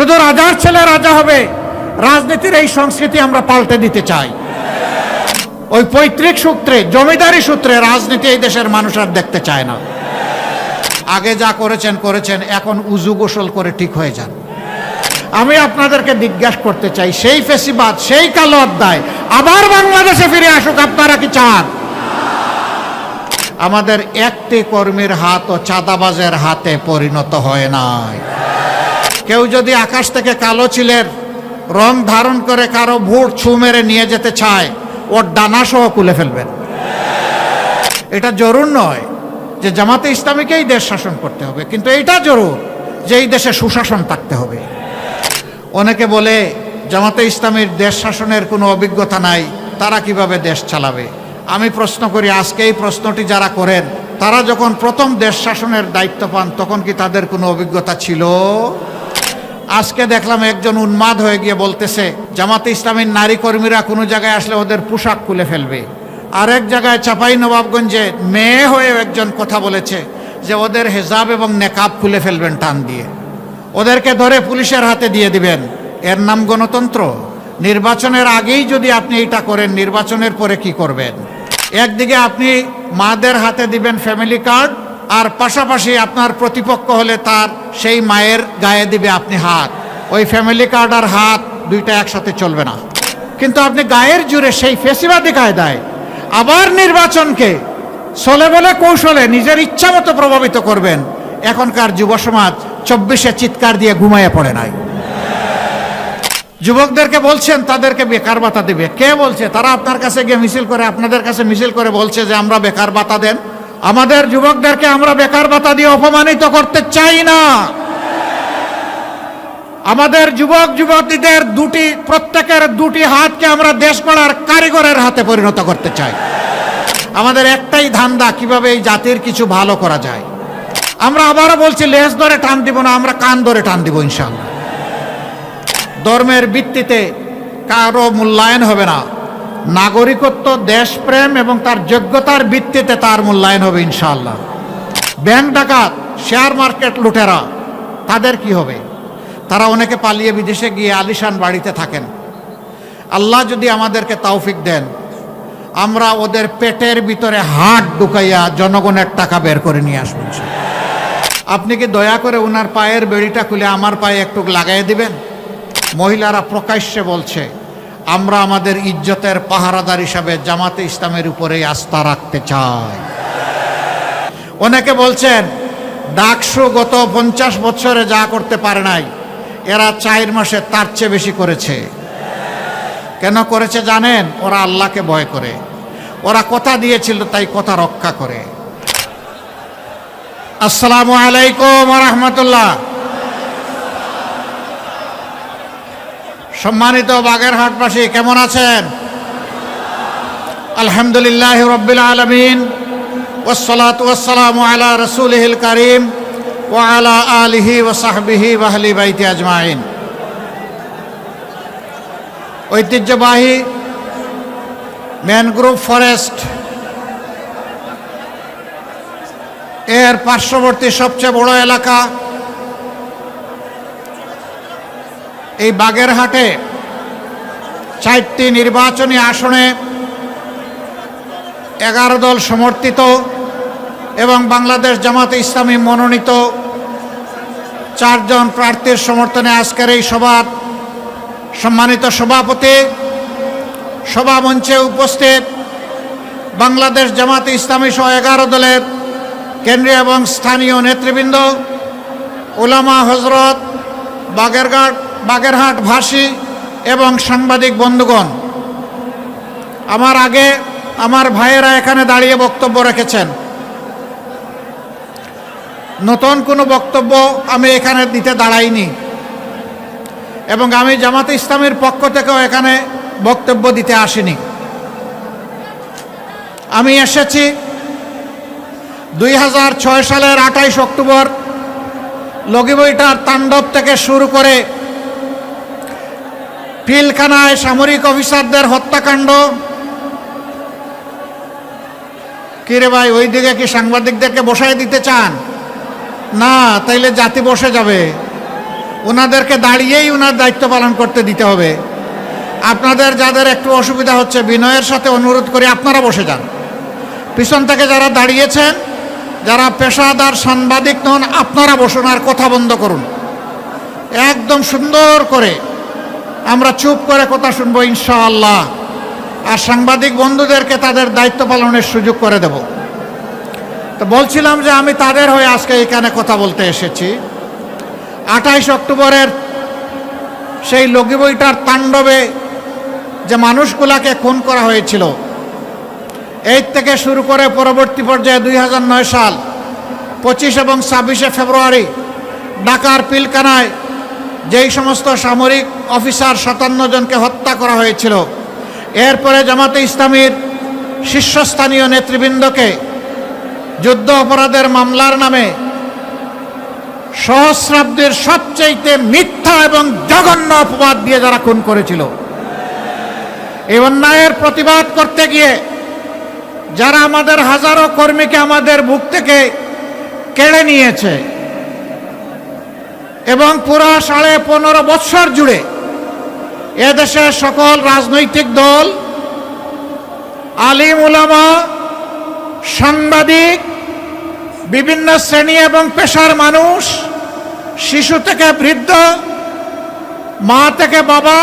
শুধু রাজার ছেলে রাজা হবে। রাজনীতির এই সংস্কৃতি আমরা পাল্টে দিতে চাই। ওই পৈতৃক সূত্রে, জমিদারি সূত্রে রাজনীতি এই দেশের মানুষ আর দেখতে চায় না। আগে যা করেছেন করেছেন, এখন উজু গোসল করে ঠিক হয়ে যান। আমি আপনাদেরকে জিজ্ঞাসা করতে চাই, সেই ফেসিবাদ, সেই কালো অধ্যায়, আবার বাংলাদেশে ফিরে আসুক, আপনারা কি চান? আমাদের একটি কর্মীর হাত ও চাঁদাবাজের হাতে পরিণত হয় নাই। কেউ যদি আকাশ থেকে কালো চিলের রং ধারণ করে কারও ভোট ছু মেরে নিয়ে যেতে চায় ওর ডানা সহ খুলে ফেলবেন। এটা জরুর নয় যে জামাতে ইসলামীকেই দেশ শাসন করতে হবে, কিন্তু এটা জরুর যে এই দেশে সুশাসন থাকতে হবে। অনেকে বলে, জামাতে ইসলামীর দেশ শাসনের কোনো অভিজ্ঞতা নাই, তারা কীভাবে দেশ চালাবে? আমি প্রশ্ন করি, আজকে এই প্রশ্নটি যারা করেন, তারা যখন প্রথম দেশ শাসনের দায়িত্ব পান, তখন কি তাদের কোনো অভিজ্ঞতা ছিল? আজকে দেখলাম একজন উন্মাদ হয়ে গিয়ে বলতেছে, জামাতে ইসলামীর নারী কর্মীরা কোনো জায়গায় আসলে ওদের পোশাক খুলে ফেলবে। আরেক জায়গায় চাপাই নবাবগঞ্জে মেয়ে হয়ে একজন কথা বলেছে যে, ওদের হেজাব এবং নেকাব খুলে ফেলবেন টান দিয়ে। ওদেরকে ধরে পুলিশের হাতে দিয়ে দিবেন। এর নাম গণতন্ত্র। নির্বাচনের আগেই যদি আপনি এটা করেন, নির্বাচনের পরে কি করবেন? একদিকে আপনি মাদের হাতে দিবেন ফ্যামিলি কার্ড আর পাশাপাশি আপনার প্রতিপক্ষ হলে তার সেই মায়ের গায়ে দিবে আপনি হাত। ওই ফ্যামিলি কার্ড আর হাত দুইটা একসাথে চলবে না। কিন্তু আপনি গায়ের জুড়ে সেই ফেসিবাদী কায়দায় আবার নির্বাচনকে চলে বলে কৌশলে নিজের ইচ্ছা মতো প্রভাবিত করবেন, এখনকার যুব সমাজ চব্বিশে চিৎকার দিয়ে ঘুমাইয়ে পড়ে নাই। যুবকদেরকে বলছেন, তাদেরকে বেকার ভাতা দেবে। কে বলছে? তারা আপনার কাছে গিয়ে মিছিল করে, আপনাদের কাছে মিছিল করে বলছে যে, আমরা বেকার ভাতা দেন। আমাদের যুবকদেরকে আমরা বেকার ভাতা দিয়ে অপমানিত করতে চাই না। আমাদের যুবক যুবতীদের দুটি, প্রত্যেকের দুটি হাতকে আমরা দেশ গড়ার কারিগরের হাতে পরিণত করতে চাই। আমাদের একটাই ধান্দা, কীভাবে এই জাতির কিছু ভালো করা যায়। আমরা আবারও বলছি, লেজ ধরে টান দিব না, আমরা কান ধরে টান দিব ইনশাল্লাহ ধর্মের ভিত্তিতে কারও মূল্যায়ন হবে না। নাগরিকত্ব, দেশপ্রেম এবং তার যোগ্যতার ভিত্তিতে তার মূল্যায়ন হবে ইনশাল্লাহ ব্যাংক ডাকাত, শেয়ার মার্কেট লুটেরা, তাদের কি হবে? তারা অনেকে পালিয়ে বিদেশে গিয়ে আলিশান বাড়িতে থাকেন। আল্লাহ যদি আমাদেরকে তৌফিক দেন, আমরা ওদের পেটের ভিতরে হাট ঢুকাইয়া জনগণের টাকা বের করে নিয়ে আসব ইনশাআল্লাহ। আপনি কি দয়া করে ওনার পায়ের বেড়িটা খুলে আমার পায়ে একটু লাগাই দিবেন? মহিলারা প্রকাশ্যে বলছে আমরা আমাদের ইজ্জতের পাহারাদার হিসাবে জামাতে ইসলামের উপরেই আস্থা রাখতে চাই। অনেকে বলছেন, ডাকসু গত পঞ্চাশ বছরে যা করতে পারে নাই, এরা চার মাসে তার চেয়ে বেশি করেছে। কেন করেছে জানেন? ওরা আল্লাহকে ভয় করে। ওরা কথা দিয়েছিল, তাই কথা রক্ষা করে। আসসালামু আলাইকুম রহমতুল্লাহ। সম্মানিত বাগেরহাটবাসী, কেমন আছেন? আলহামদুলিল্লাহ রব্বিল আলমিন ওসলাত ওসালাম আলা রসুলহিল করিম ও আলা আলিহি ওসাহবিহি ওয়াহলি বাইতি আজমাইন। ঐতিহ্যবাহী ম্যানগ্রোভ ফরেস্ট এর পার্শ্ববর্তী সবচেয়ে বড় এলাকা এই বাগেরহাটে চারটি নির্বাচনী আসনে এগারো দল সমর্থিত এবং বাংলাদেশ জামাতে ইসলামী মনোনীত চারজন প্রার্থীর সমর্থনে আজকের এই সভার সম্মানিত সভাপতি সভামঞ্চে উপস্থিত বাংলাদেশ জামাতে ইসলামী সহ এগারো দলের কেন্দ্রীয় এবং স্থানীয় নেতৃবৃন্দ ওলামা হজরত বাগেরঘাট বাগেরহাট ভাসী এবং সাংবাদিক বন্ধুগণ, আমার আগে আমার ভাইয়েরা এখানে দাঁড়িয়ে বক্তব্য রেখেছেন। নতুন কোনো বক্তব্য আমি এখানে দিতে দাঁড়াইনি এবং আমি জামাতে ইসলামের পক্ষ থেকেও এখানে বক্তব্য দিতে আসিনি। আমি এসেছি দুই হাজার ছয় সালের আঠাইশ অক্টোবর লগিবইটার তাণ্ডব থেকে শুরু করে পিলখানায় সামরিক অফিসারদের হত্যাকাণ্ড। কিরে ভাই ওই দিকে কি সাংবাদিকদেরকে বসায় দিতে চান? না, তাইলে জাতি বসে যাবে। ওনাদেরকে দাঁড়িয়েই ওনার দায়িত্ব পালন করতে দিতে হবে। আপনাদের যাদের একটু অসুবিধা হচ্ছে, বিনয়ের সাথে অনুরোধ করি আপনারা বসে যান। পিছন থেকে যারা দাঁড়িয়েছেন, যারা পেশাদার সাংবাদিক নন, আপনারা বসুন আর কথা বন্ধ করুন। একদম সুন্দর করে আমরা চুপ করে কথা শুনব, ইনশাআল্লাহ। আর সাংবাদিক বন্ধুদেরকে তাদের দায়িত্ব পালনের সুযোগ করে দেব। তো বলছিলাম যে আমি তাদের হয়ে আজকে এখানে কথা বলতে এসেছি। আঠাইশ অক্টোবরের সেই লগি বইটার তাণ্ডবে যে মানুষগুলাকে খুন করা হয়েছিল এই থেকে শুরু করে পরবর্তী পর্যায়ে দুই হাজার নয় সাল পঁচিশ এবং ছাব্বিশে ফেব্রুয়ারি ঢাকার পিলকানায় যেই সমস্ত সামরিক অফিসার সাতান্ন জনকে হত্যা করা হয়েছিল, এরপরে জামাতে ইসলামীর শীর্ষস্থানীয় নেতৃবৃন্দকে যুদ্ধ অপরাধের মামলার নামে সহস্রাব্দের সবচাইতে মিথ্যা এবং জঘন্য অপবাদ দিয়ে যারা খুন করেছিল। এই অন্যায়ের প্রতিবাদ করতে গিয়ে যারা আমাদের হাজারো কর্মীকে আমাদের বুক থেকে কেড়ে নিয়েছে এবং পুরা সাড়ে পনেরো বৎসর জুড়ে এদেশের সকল রাজনৈতিক দল, আলিম উলামা, সাংবাদিক, বিভিন্ন শ্রেণি এবং পেশার মানুষ, শিশু থেকে বৃদ্ধ, মা থেকে বাবা,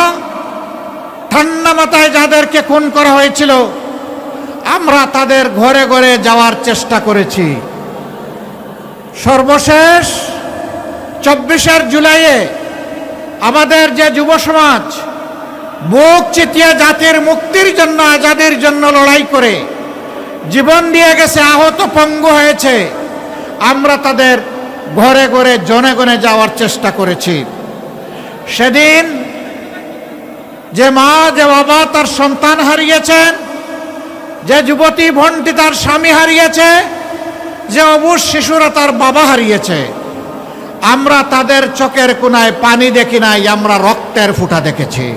ঠান্ডা মাথায় যাদেরকে খুন করা হয়েছিল, আমরা তাদের ঘরে ঘরে যাওয়ার চেষ্টা করেছি। সর্বশেষ চব্বিশের জুলাইয়ে আমাদের যে যুব সমাজ বুক চিতিয়ে জাতির মুক্তির জন্য, আজাদের জন্য লড়াই করে জীবন দিয়ে গেছে, আহত পঙ্গু হয়েছে, আমরা তাদের ঘরে ঘরে, জনে গনে যাওয়ার চেষ্টা করেছি। সেদিন যে মা, যে বাবা তার সন্তান হারিয়েছেন, যে যুবতী ভন্টি তার স্বামী হারিয়েছে, যে অবুজ শিশুরা তার বাবা হারিয়েছে আমরা তাদের চোখের কোনায় পানি দেখি নাই, আমরা রক্তের ফুটা দেখেছি।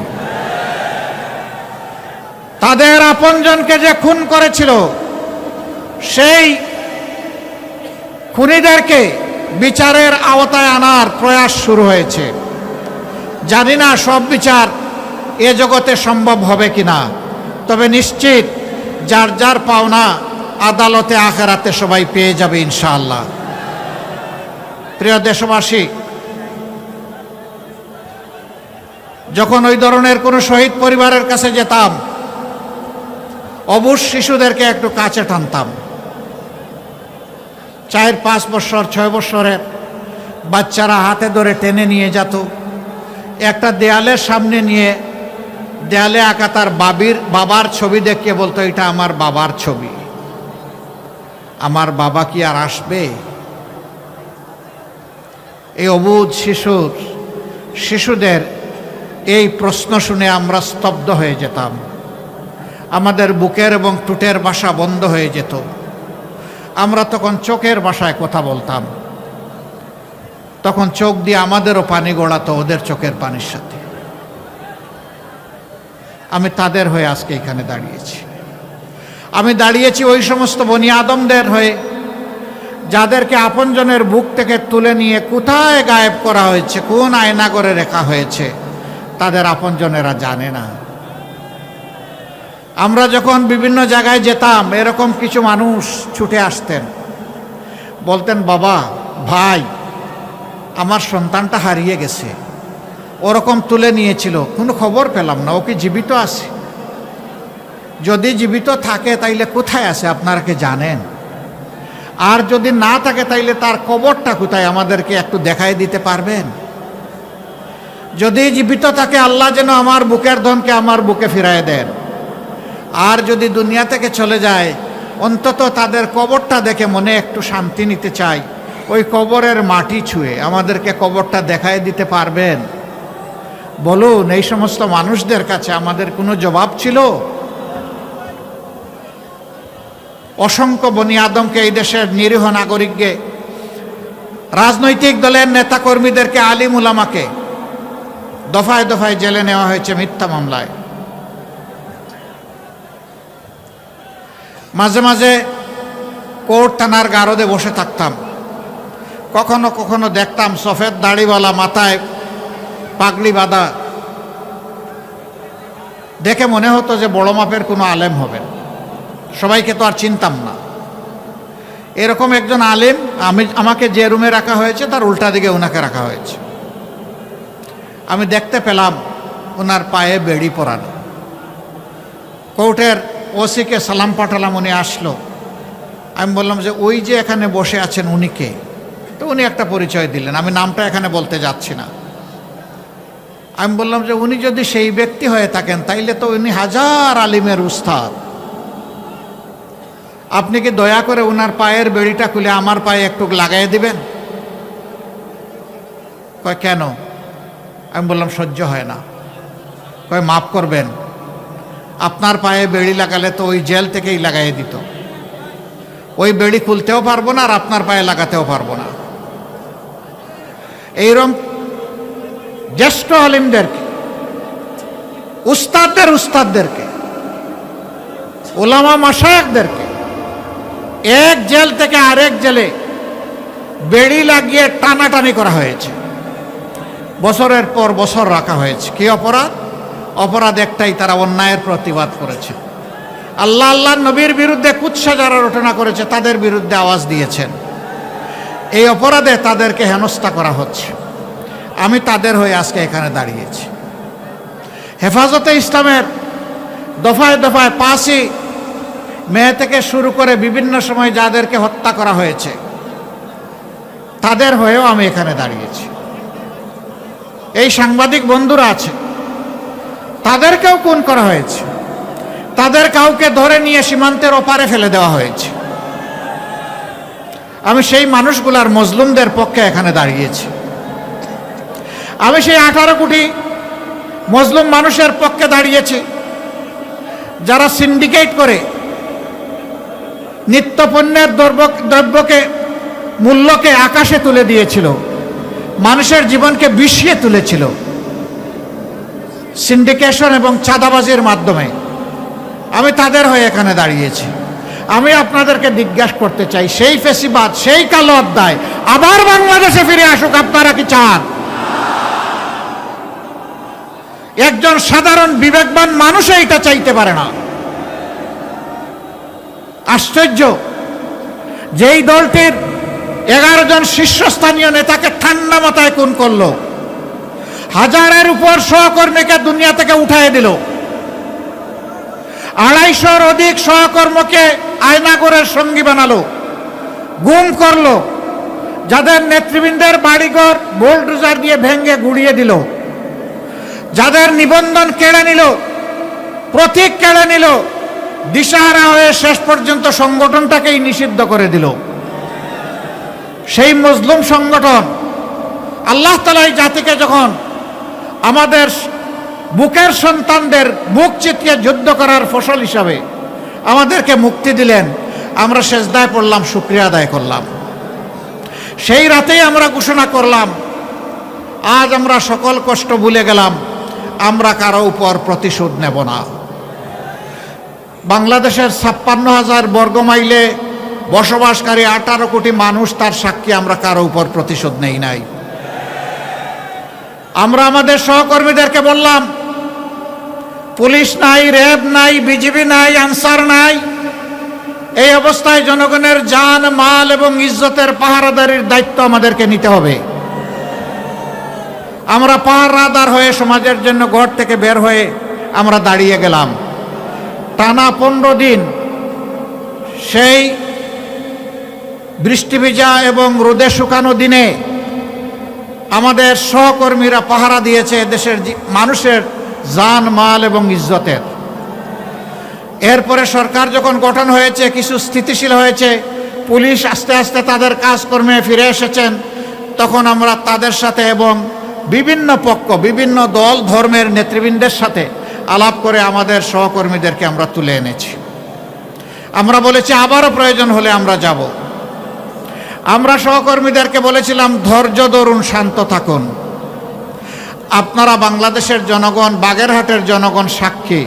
তাদের আপনজনকে যে খুন করেছিল, সেই খুনিদেরকে বিচারের আওতায় আনার প্রয়াস শুরু হয়েছে। জানি না সব বিচার এ জগতে সম্ভব হবে কিনা, তবে নিশ্চিত যার যার পাওনা আদালতে, আখেরাতে সবাই পেয়ে যাবে ইনশাআল্লাহ। প্রিয় দেশবাসী, যখন ওই ধরনের কোনো শহীদ পরিবারের কাছে যেতাম অবুজ শিশুদেরকে একটু কাছে টানতাম। চার, পাঁচ বছর, ছয় বছরের বাচ্চারা হাতে ধরে টেনে নিয়ে যেত। একটা দেয়ালের সামনে নিয়ে দেয়ালে আঁকা তার বাবির, বাবার ছবি দেখে বলতো, এটা আমার বাবার ছবি। আমার বাবা কি আর আসবে? এই অবুধ শিশুর শিশুদের এই প্রশ্ন শুনে আমরা স্তব্ধ হয়ে যেতাম। আমাদের বুকের এবং টুটের বাসা বন্ধ হয়ে যেত। আমরা তখন চোখের বাসায় কথা বলতাম। তখন চোখ দিয়ে আমাদেরও পানি গড়াতো ওদের চোখের পানির সাথে। আমি তাদের হয়ে আজকে এখানে দাঁড়িয়েছি। আমি দাঁড়িয়েছি ওই সমস্ত বনি আদমদের হয়ে যাদেরকে আপনজনের বুক থেকে তুলে নিয়ে কোথায় গায়েব করা হয়েছে, কোন আয়না করে রেখা হয়েছে, তাদের আপনজনেরা জানে না। আমরা যখন বিভিন্ন জায়গায় যেতাম, এরকম কিছু মানুষ ছুটে আসতেন। বলতেন, বাবা, ভাই, আমার সন্তানটা হারিয়ে গেছে। ওরকম তুলে নিয়েছিল, কোনো খবর পেলাম না, ও কি জীবিত আছে? যদি জীবিত থাকে, তাইলে কোথায় আছে, আপনারা কি জানেন? আর যদি না থাকে তাইলে তার কবরটা কোথায় আমাদেরকে একটু দেখাই দিতে পারবেন? যদি জীবিত থাকে, আল্লাহ যেন আমার বুকের ধনকে আমার বুকে ফিরায় দেন। আর যদি দুনিয়া থেকে চলে যায়, অন্তত তাদের কবরটা দেখে মনে একটু শান্তি নিতে চাই। ওই কবরের মাটি ছুঁয়ে আমাদেরকে কবরটা দেখায় দিতে পারবেন। বলুন, এই সমস্ত মানুষদের কাছে আমাদের কোনো জবাব ছিল? অসংখ্য বনি আদমকে এই দেশের নিরীহ নাগরিককে, রাজনৈতিক দলের নেতাকর্মীদেরকে, আলিম উলামাকে দফায় দফায় জেলে নেওয়া হয়েছে মিথ্যা মামলায়। মাঝে মাঝে কোর্ট থানার গারদে বসে থাকতাম। কখনো কখনো দেখতাম সফেদ দাড়িওয়ালা মাথায় পাগড়ি বাঁধা। দেখে মনে হতো যে বড় মাপের কোনো আলেম হবেন সবাইকে তো আর চিনতাম না। এরকম একজন আলেম আমি, আমাকে যে রুমে রাখা হয়েছে, তার উল্টা দিকে ওনাকে রাখা হয়েছে। আমি দেখতে পেলাম ওনার পায়ে বেড়ি পরানো। কোর্টের ওসিকে সালাম পাঠালাম, উনি আসলো। আমি বললাম যে, ওই যে এখানে বসে আছেন উনি কে? তো উনি একটা পরিচয় দিলেন। আমি নামটা এখানে বলতে যাচ্ছি না। আমি বললাম যে, উনি যদি সেই ব্যক্তি হয়ে থাকেন, তাইলে তো উনি হাজার আলিমের উস্তাদ। আপনি কি দয়া করে ওনার পায়ের বেড়িটা খুলে আমার পায়ে একটু লাগাই দিবেন? কয়, কেন? আমি বললাম, সহ্য হয় না। কয়, মাফ করবেন। আপনার পায়ে বেড়ি লাগালে তো ওই জেল থেকেই লাগাই দিত। ওই বেড়ি খুলতেও পারব না আর আপনার পায়ে লাগাতেও পারব না। এইরকম জ্যেষ্ঠ আলিমদেরকে, উস্তাদদের উস্তাদদেরকে, ওলামা মাসায়কদেরকে এক জেল থেকে আরেক জেলে বেড়ি লাগিয়ে টানাটানি করা হয়েছে। বছরের পর বছর রাখা হয়েছে। কি অপরাধ? অপরাধ একটাই, তারা অন্যায়ের প্রতিবাদ করেছে। আল্লাহ আল্লাহ নবীর বিরুদ্ধে কুৎসা যারা রটনা করেছে, তাদের বিরুদ্ধে আওয়াজ দিয়েছেন। এই অপরাধে তাদেরকে হেনস্থা করা হচ্ছে। আমি তাদের হয়ে আজকে এখানে দাঁড়িয়েছি। হেফাজতে ইসলামের দফায় দফায় পাঁচই মে থেকে শুরু করে বিভিন্ন সময় যাদেরকে হত্যা করা হয়েছে, তাদের হয়েও আমি এখানে দাঁড়িয়েছি। এই সাংবাদিক বন্ধুরা আছে, তাদেরকেও খুন করা হয়েছে, তাদের কাউকে ধরে নিয়ে সীমান্তের ওপারে ফেলে দেওয়া হয়েছে। আমি সেই মানুষগুলার মজলুমদের পক্ষে এখানে দাঁড়িয়েছি। আমি সেই আঠারো কোটি মজলুম মানুষের পক্ষে দাঁড়িয়েছি, যারা সিন্ডিকেট করে নিত্যপণ্যের দ্রব্য, দ্রব্যকে, মূল্যকে আকাশে তুলে দিয়েছিল। মানুষের জীবনকে বিষিয়ে তুলেছিল। সিন্ডিকেশন এবং চাঁদাবাজির মাধ্যমে। আমি তাদের হয়ে এখানে দাঁড়িয়েছি। আমি আপনাদেরকে জিজ্ঞাসা করতে চাই, সেই ফেসিবাদ, সেই কালো অধ্যায়, আবার বাংলাদেশে ফিরে আসুক, আপনারা কি চান? একজন সাধারণ বিবেকবান মানুষ এইটা চাইতে পারে না। আশ্চর্য। যেই দলটির এগারো জন শীর্ষস্থানীয় নেতাকে ঠান্ডা মাথায় খুন করল, হাজারের উপর সহকর্মীকে দুনিয়া থেকে উঠাই দিল। আড়াইশোর অধিক সহকর্মকে আয়নাগরের সঙ্গী বানালো, গুম করল, যাদের নেতৃবৃন্দের বাড়িঘর বোল্ডোজার দিয়ে ভেঙে গুড়িয়ে দিল, যাদের নিবন্ধন কেড়ে নিল, প্রতীক কেড়ে নিল দিশাহারা হয়ে শেষ পর্যন্ত সংগঠনটাকেই নিষিদ্ধ করে দিল। সেই মজলুম সংগঠন আল্লাহ তালা এই জাতিকে যখন আমাদের বুকের সন্তানদের মুখ চিতিয়ে যুদ্ধ করার ফসল হিসাবে আমাদেরকে মুক্তি দিলেন, আমরা শেষদায় পড়লাম, শুক্রিয়া আদায় করলাম। সেই রাতেই আমরা ঘোষণা করলাম, আজ আমরা সকল কষ্ট ভুলে গেলাম, আমরা কারও উপর প্রতিশোধ নেব না। বাংলাদেশের ছাপ্পান্ন হাজার বর্গমাইলে বসবাসকারী আঠারো কোটি মানুষ তার সাক্ষী, আমরা কারও উপর প্রতিশোধ নেই নাই। আমরা আমাদের সহকর্মীদেরকে বললাম, পুলিশ নাই, র্যাব নাই, বিজিবি নাই, আনসার নাই, এই অবস্থায় জনগণের জান, মাল এবং ইজ্জতের পাহারাদারির দায়িত্ব আমাদেরকে নিতে হবে। আমরা পাহারাদার হয়ে সমাজের জন্য ঘর থেকে বের হয়ে আমরা দাঁড়িয়ে গেলাম। টানা পনেরো দিন সেই বৃষ্টি ভিজা এবং রোদে শুকানো দিনে আমাদের সহকর্মীরা পাহারা দিয়েছে দেশের মানুষের জান, মাল এবং ইজ্জতের। এরপরে সরকার যখন গঠন হয়েছে, কিছু স্থিতিশীল হয়েছে, পুলিশ আস্তে আস্তে তাদের কাজকর্মে ফিরে এসেছেন, তখন আমরা তাদের সাথে এবং বিভিন্ন পক্ষ, বিভিন্ন দল, ধর্মের নেতৃবৃন্দের সাথে আলাপ করে আমাদের সহকর্মীদেরকে আমরা তুলে এনেছি। আমরা বলেছি, আবারও প্রয়োজন হলে আমরা যাব। আমরা সহকর্মীদেরকে বলেছিলাম, ধৈর্য ধরুন, শান্ত থাকুন। আপনারা বাংলাদেশের জনগণ, বাগেরহাটের জনগণ সাক্ষী।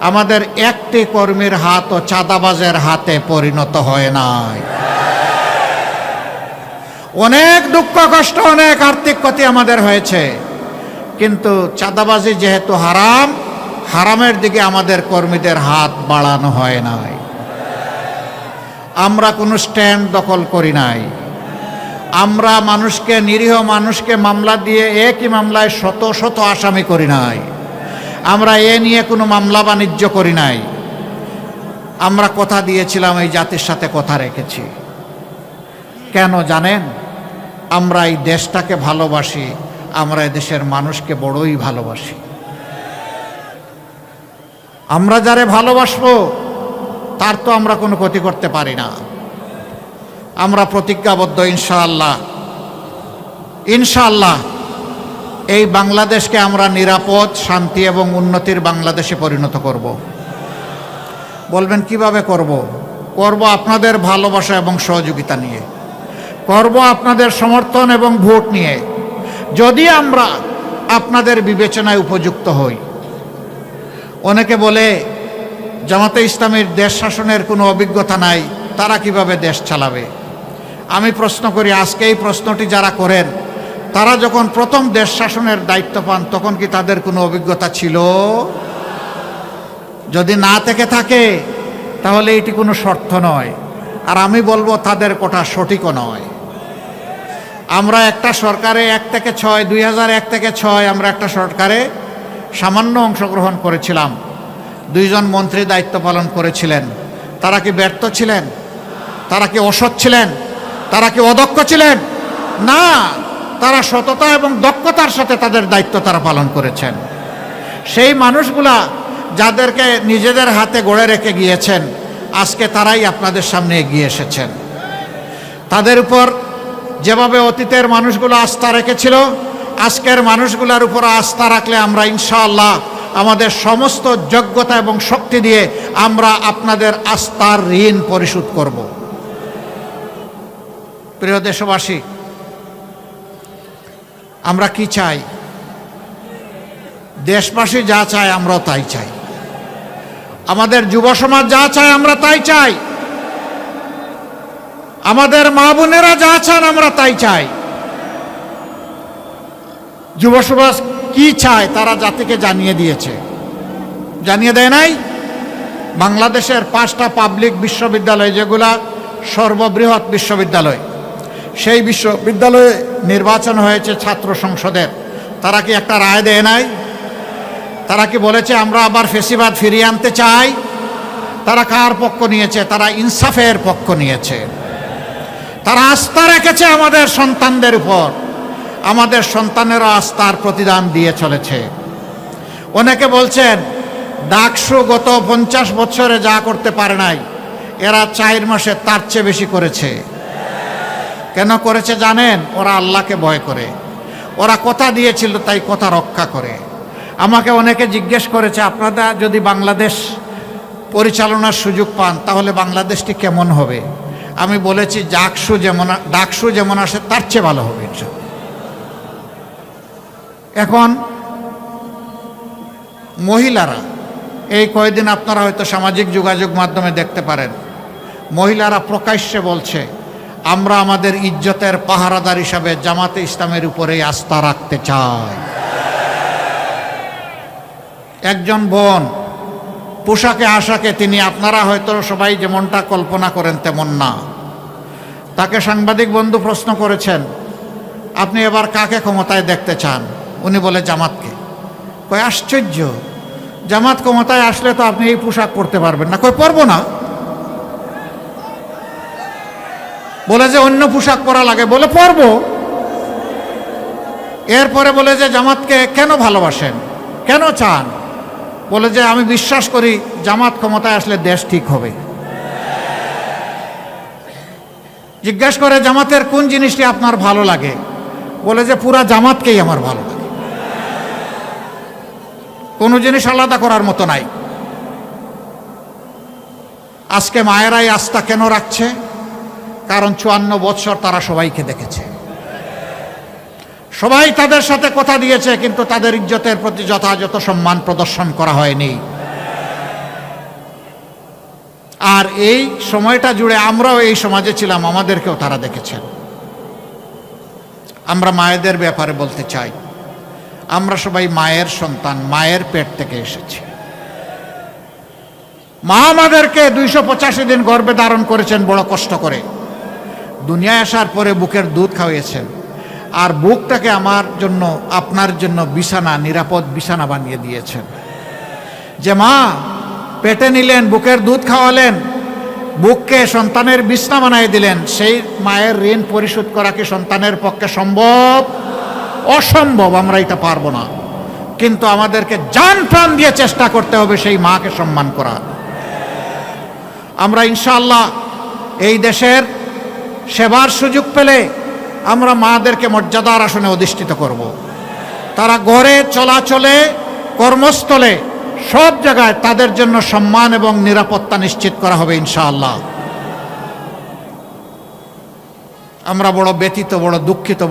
আমাদের একটি কর্মীর হাত ও চাঁদাবাজের হাতে পরিণত হয় নাই। অনেক দুঃখ, কষ্ট, অনেক আর্থিক ক্ষতি আমাদের হয়েছে। কিন্তু চাঁদাবাজি যেহেতু হারাম হারামের দিকে আমাদের কর্মীদের হাত বাড়ানো হয় নাই। আমরা কোনো স্ট্যান্ড দখল করি নাই। আমরা মানুষকে, নিরীহ মানুষকে মামলা দিয়ে একই মামলায় শত শত আসামি করি নাই। আমরা এ নিয়ে কোনো মামলা বাণিজ্য করি নাই। আমরা কথা দিয়েছিলাম, এই জাতির সাথে কথা রেখেছি। কেন জানেন? আমরা এই দেশটাকে ভালোবাসি, আমরা এই দেশের মানুষকে বড়ই ভালোবাসি। আমরা যারে ভালোবাসবো, তার তো আমরা কোনো ক্ষতি করতে পারি না। আমরা প্রতিজ্ঞাবদ্ধ, ইনশাআল্লাহ। ইনশাআল্লাহ, এই বাংলাদেশকে আমরা নিরাপদ, শান্তি এবং উন্নতির বাংলাদেশে পরিণত করব। বলবেন, কীভাবে করব? করব আপনাদের ভালোবাসা এবং সহযোগিতা নিয়ে। করব আপনাদের সমর্থন এবং ভোট নিয়ে। যদি আমরা আপনাদের বিবেচনায় উপযুক্ত হই অনেকে বলে, জামাতে ইসলামের দেশ শাসনের কোনো অভিজ্ঞতা নাই, তারা কীভাবে দেশ চালাবে? আমি প্রশ্ন করি, আজকে এই প্রশ্নটি যারা করেন, তারা যখন প্রথম দেশ শাসনের দায়িত্ব পান, তখন কি তাদের কোনো অভিজ্ঞতা ছিল? যদি না থেকে থাকে, তাহলে এটি কোনো শর্ত নয়। আর আমি বলব, তাদের কোটা সঠিকও নয়। আমরা একটা সরকারে এক থেকে ছয়, দুই থেকে ছয়, আমরা একটা সরকারে সামান্য অংশগ্রহণ করেছিলাম। দুইজন মন্ত্রী দায়িত্ব পালন করেছিলেন। তারা কি ব্যর্থ ছিলেন? তারা কি অসৎ ছিলেন? তারা কি অদক্ষ ছিলেন? না, তারা সততা এবং দক্ষতার সাথে তাদের দায়িত্ব তারা পালন করেছেন। সেই মানুষগুলা যাদেরকে নিজেদের হাতে গড়ে রেখে গিয়েছেন, আজকে তারাই আপনাদের সামনে এগিয়ে এসেছেন। তাদের উপর যেভাবে অতীতের মানুষগুলো আস্থা রেখেছিল আজকের মানুষগুলোর উপর আস্থা রাখলে আমরা ইনশাআল্লাহ আমাদের সমস্ত যোগ্যতা এবং শক্তি দিয়ে আমরা আপনাদের আস্থার ঋণ পরিশোধ করব। প্রিয় দেশবাসী, আমরা কি চাই? দেশবাসী যা চায় আমরা তাই চাই। আমাদের যুব সমাজ যা চায় আমরা তাই চাই। আমাদের মা বোনেরা যা চান আমরা তাই চাই। যুব সমাজ কি চায় তারা জাতিকে জানিয়ে দিয়েছে। জানিয়ে দেয় নাই? বাংলাদেশের পাঁচটা পাবলিক বিশ্ববিদ্যালয় যেগুলা সর্ববৃহৎ বিশ্ববিদ্যালয়, সেই বিশ্ববিদ্যালয়ে নির্বাচন হয়েছে ছাত্র সংসদের। তারা কি একটা রায় দেয় নাই? তারা কি বলেছে, আমরা আবার ফেসিবাদ ফিরিয়ে আনতে চাই তারা কার পক্ষ নিয়েছে? তারা ইনসাফের পক্ষ নিয়েছে। তারা আস্থা রেখেছে আমাদের সন্তানদের উপর। আমাদের সন্তানেরও আস্থার প্রতিদান দিয়ে চলেছে। অনেকে বলছেন ডাকসু গত পঞ্চাশ বছরে যা করতে পারে নাই, এরা চার মাসে তার চেয়ে বেশি করেছে। কেন করেছে জানেন? ওরা আল্লাহকে ভয় করে। ওরা কথা দিয়েছিল, তাই কথা রক্ষা করে। আমাকে অনেকে জিজ্ঞেস করেছে, আপনারা যদি বাংলাদেশ পরিচালনার সুযোগ পান, তাহলে বাংলাদেশটি কেমন হবে? আমি বলেছি ডাকসু যেমন ডাকসু যেমন আসে, তার চেয়ে ভালো হবে। এখন মহিলারা, এই কয়েকদিন আপনারা হয়তো সামাজিক যোগাযোগ মাধ্যমে দেখতে পারেন, মহিলারা প্রকাশ্যে বলছে, আমরা আমাদের ইজ্জতের পাহারাদার হিসাবে জামাতে ইসলামের উপরেই আস্থা রাখতে চাই। একজন বোন, পোশাকে আশাকে তিনি, আপনারা হয়তো সবাই যেমনটা কল্পনা করেন তেমন না। তাকে সাংবাদিক বন্ধু প্রশ্ন করেছেন, আপনি এবার কাকে ক্ষমতায় দেখতে চান? উনি বলে জামাতকে। কয়, আশ্চর্য। জামাত ক্ষমতায় আসলে তো আপনি এই পোশাক পরতে পারবেন না। কই পরবো না। বলে যে, অন্য পোশাক পরা লাগে। বলে, পরবো। এরপরে বলে যে, জামাতকে কেন ভালোবাসেন? কেন চান? বলে যে, আমি বিশ্বাস করি জামাত ক্ষমতায় আসলে দেশ ঠিক হবে। জিজ্ঞাসা করে, জামাতের কোন জিনিসটি আপনার ভালো লাগে? বলে যে, পুরা জামাতকেই আমার ভালো লাগে। কোনো জিনিস আলাদা করার মতো নাই। আজকে মায়েরাই আস্থা কেন রাখছে? কারণ চুয়ান্ন বৎসর তারা সবাইকে দেখেছে। সবাই তাদের সাথে কথা দিয়েছে, কিন্তু তাদের ইজ্জতের প্রতি যথাযথ সম্মান প্রদর্শন করা হয়নি। আর এই সময়টা জুড়ে আমরাও এই সমাজে ছিলাম, আমাদেরকেও তারা দেখেছেন। আমরা মায়েদের ব্যাপারে বলতে চাই। আমরা সবাই মায়ের সন্তান, মায়ের পেট থেকে এসেছি। মা আমাদেরকে দুইশো পঁচাশি দিন গর্বে ধারণ করেছেন, বড় কষ্ট করে। দুনিয়ায় আসার পরে বুকের দুধ খাওয়িয়েছেন। আর বুকটাকে আমার জন্য, আপনার জন্য বিছানা, নিরাপদ বিছানা বানিয়ে দিয়েছেন। যে মা, পেটে নিলেন, বুকের দুধ খাওয়ালেন, বুককে সন্তানের বিছনা বানিয়ে দিলেন, সেই মায়ের ঋণ পরিশোধ করা কি সন্তানের পক্ষে সম্ভব? অসম্ভব, আমরা এটা পারব না। কিন্তু আমাদেরকে জান প্রাণ দিয়ে চেষ্টা করতে হবে সেই মাকে সম্মান করা। আমরা ইনশাআল্লাহ এই দেশের সেবার সুযোগ পেলে আমরা মাদেরকে মর্যাদার আসনে অধিষ্ঠিত করব। তারা গড়ে, চলাচলে, কর্মস্থলে সব জায়গায় তাদের জন্য সম্মান এবং নিরাপত্তা নিশ্চিত করা হবে ইনশাআল্লাহ। আমরা বড় ব্যতীত বড় দুঃখিত